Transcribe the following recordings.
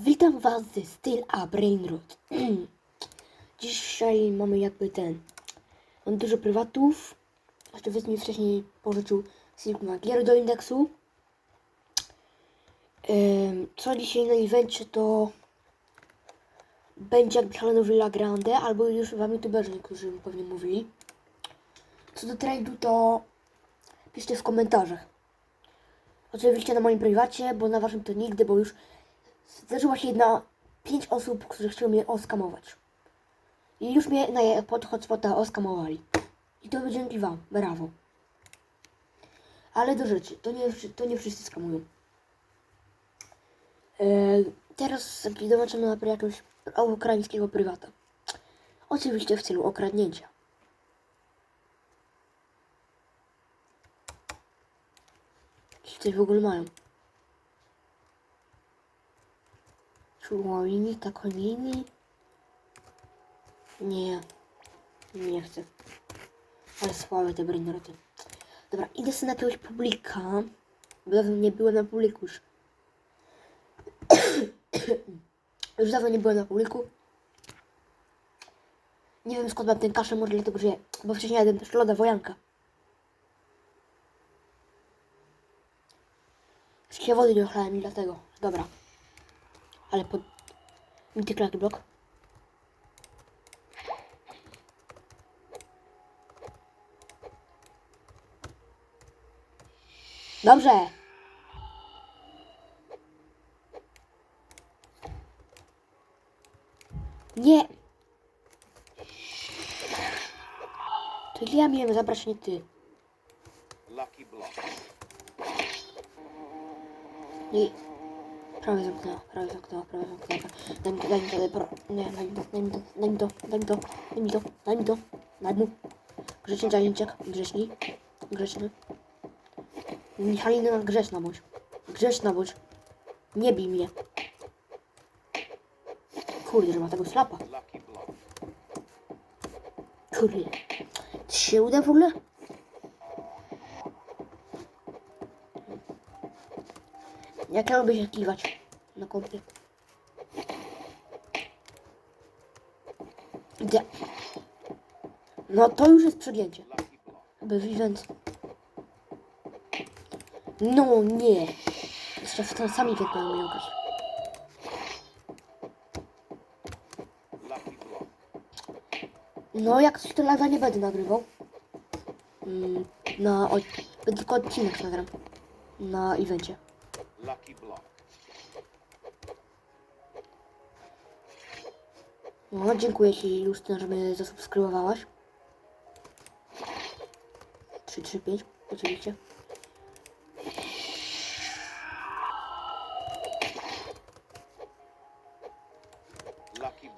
Witam Was ze Styl a Brainrot. Dzisiaj mamy jakby ten. Mam dużo prywatów. Wiec mi wcześniej pożyczył Silk gier do indeksu. Co dzisiaj na evencie to będzie jakby szalony Villa Grande, albo już Wam youtuberzy niektórzy pewnie mówili. Co do trade'u to piszcie w komentarzach. Oczywiście na moim prywacie, bo na waszym to nigdy, bo już zdarzyła się jedna, pięć osób, które chciały mnie oskamować. I już mnie na pod hotspota oskamowali. I to dzięki wam, brawo. Ale do rzeczy, to nie, to nie wszyscy skamują. E, teraz dołączamy na jakiegoś ukraińskiego prywata. Oczywiście w celu okradnięcia. Czy coś w ogóle mają? Czułowini, takolini? Nie, nie chcę. Ale słabe te brainroty. Dobra, idę sobie na jakiegoś publika. Bo dawno nie byłem na publiku już. już dawno nie byłem na publiku. Nie wiem skąd mam ten kaszel, może dlatego, że... Bo wcześniej jadłem też loda wojanka. Wszystkie wody nie ochlałem i dlatego. Dobra. Ale pod... Mity klaki blok. Dobrze. Nie. To ja miałem zabrać, nie ty. Lucky block. I prawie zamknęła, prawie zamknęła, prawie zamknęła. Daj mi to, daj mi to, daj, mi to, daj mi to, daj mi to, daj mi to, daj mi to, daj mi to, daj mu. Grzeczny zajęciak, grzeczni, grzeczny. Michalina grzeczna bądź, grzeczna bądź. Nie bij mnie. Kurde, że ma tego slapa. Kurde. Czy się uda w ogóle? Jak ja lubię się kiwać na kompie. Gdzie? No to już jest przegięcie. Aby event. No nie. Jeszcze w ten sami wiek mają block. No jak coś to live'a nie będę nagrywał. Mm, na, tylko odcinek nagram. Na evencie. Lucky block. No, dziękuję Ci Justyna, że mnie zasubskrybowałaś. 335, oczywiście.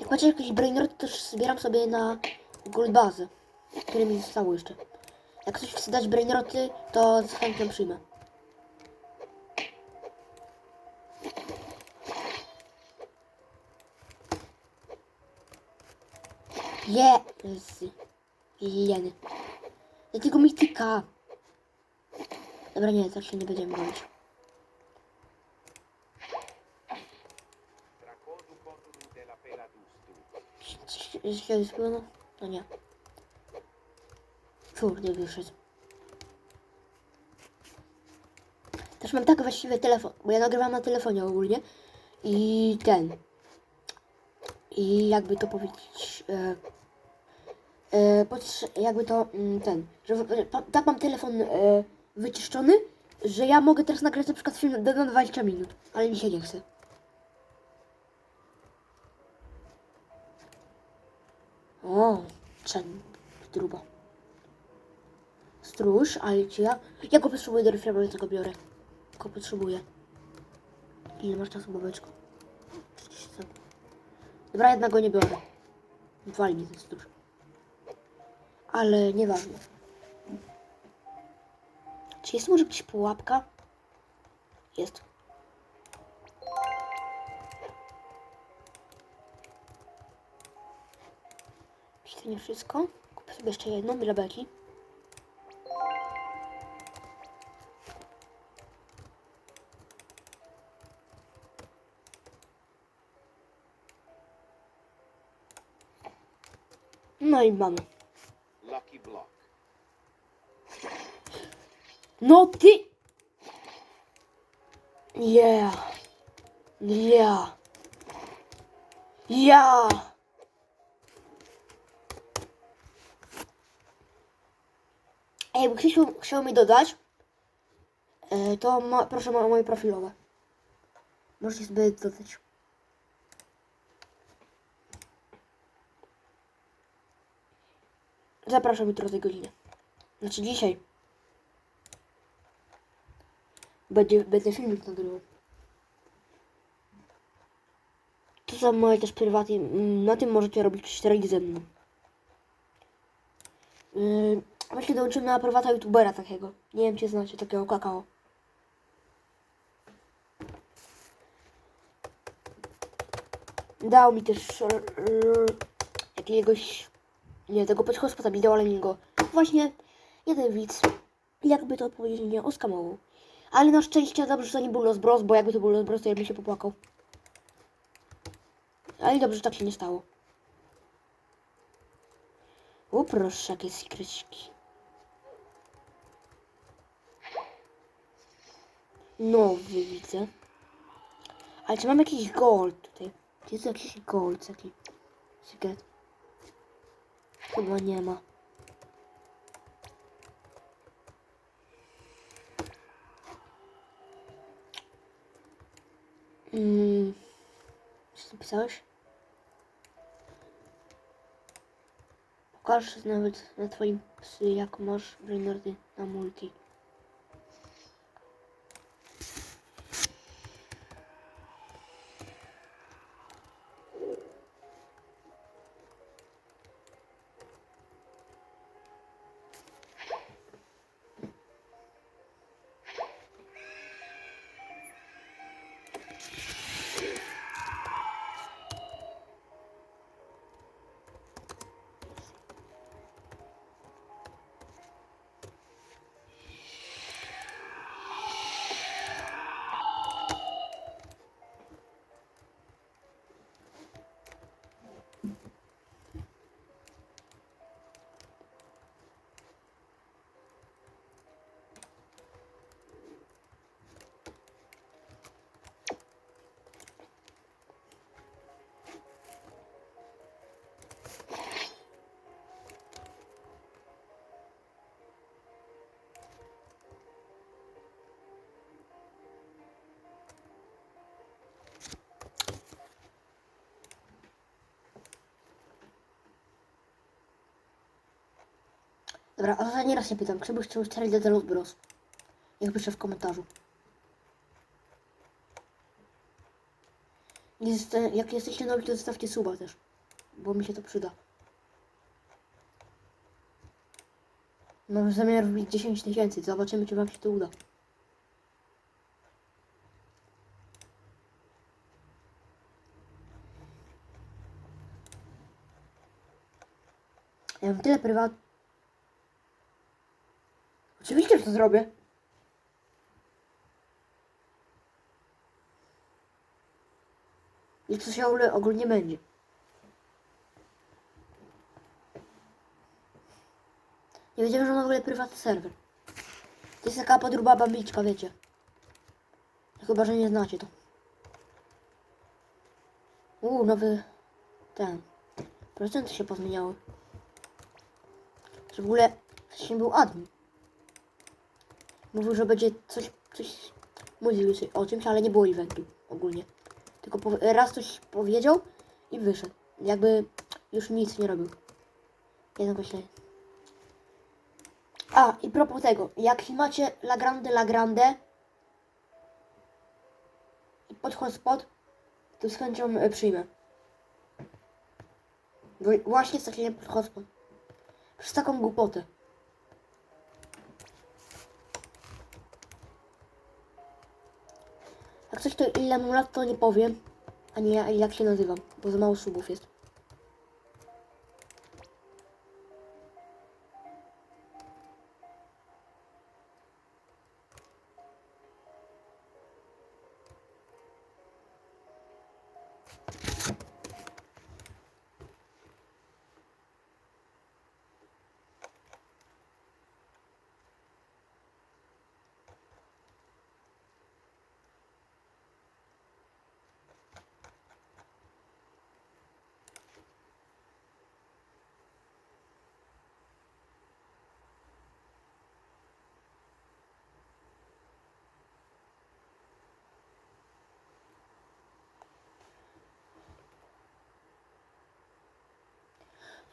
Jak macie jakieś brainrot, to też zbieram sobie na goldbazę, które mi zostało jeszcze. Jak ktoś chce dać brainroty, to z chęcią przyjmę. Jest. Jeny. Jakiego mityka? Dobra, nie, tak się nie będziemy dustu. Coś się spłynął? No nie. Kurde, wyszedł. Też mam tak właściwy telefon, bo ja nagrywam na telefonie ogólnie. I ten. I jakby to powiedzieć. E, jakby to mm, ten. Że e, tak mam telefon e, wyczyszczony, że ja mogę teraz nagrać na przykład film do 20 minut, ale mi się nie chce. O, czem druba. Stróż, ale czy ja... Ja go potrzebuję do reframu, tego biorę. Go potrzebuję. Ile masz czasu, babeczko? 30 sekund. Dobra, jednak go nie biorę. Wali mi ten stróż ale nieważne. Czy jest może gdzieś pułapka? Jest. Czy to nie wszystko? Kupię sobie jeszcze jedną dla. No i mamy. No ty! Yeah. Yeah. Yeah. Bo ktoś chciał- mi dodać, e, to ma, proszę ma moje profilowe. Możecie sobie dodać. Zapraszam jutro o tej godzinie. Znaczy dzisiaj. Będzie, będę filmik nagrywał. To są moje też prywatne. mm, Na tym możecie robić cztery ze mną. Yy, właśnie dołączyłem na prywata youtubera takiego. Nie wiem czy znacie takiego kakao. Dał mi też yy, jakiegoś nie tego podchostpa mi dał, ale mi go właśnie jeden widz jakby to powiedzieć nie oskamował. Ale na szczęście dobrze, że to nie był Los Bros, bo jakby to był Los Bros, to ja bym się popłakał. Ale dobrze, że tak się nie stało. O proszę, jakie sekreciki. Nowy widzę. Ale czy mam jakiś gold tutaj? Jest jakiś gold taki? Chyba nie ma. Mm. Co napisałeś? Pokaż nawet na twoim psy, jak masz brainardy na Dobra, a ostatni się pytam, czy byś chciał strzelać do Los Bros? Niech pisze w komentarzu. Jest, jak jesteście nowi, to zostawcie suba też, bo mi się to przyda. Mam zamiar wbić 10 tysięcy, zobaczymy, czy wam się to uda. Ja mam tyle prywat... Oczywiście, że to zrobię. I co się ogólnie- będzie. Nie wiedziałem, że ma w ogóle prywatny serwer. To jest taka podruba bambiczka, wiecie. Chyba, że nie znacie to. Uuu, nowy... Ten... Procenty się pozmieniały. Że w ogóle wcześniej był admin. Mówił, że będzie coś, coś mówił o czymś, ale nie było eventu ogólnie. Tylko raz coś powiedział i wyszedł. Jakby już nic nie robił. Jednak myślę. A, i propos tego, jak macie La Grande, La Grande pod hotspot, to z chęcią e, przyjmę. Bo właśnie straciłem pod hotspot. Przez taką głupotę. Jak coś to ile mam lat, to nie powiem. Ani ja, jak się nazywam, bo za mało subów jest.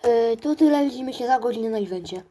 Y, to tyle, widzimy się za godzinę na evencie.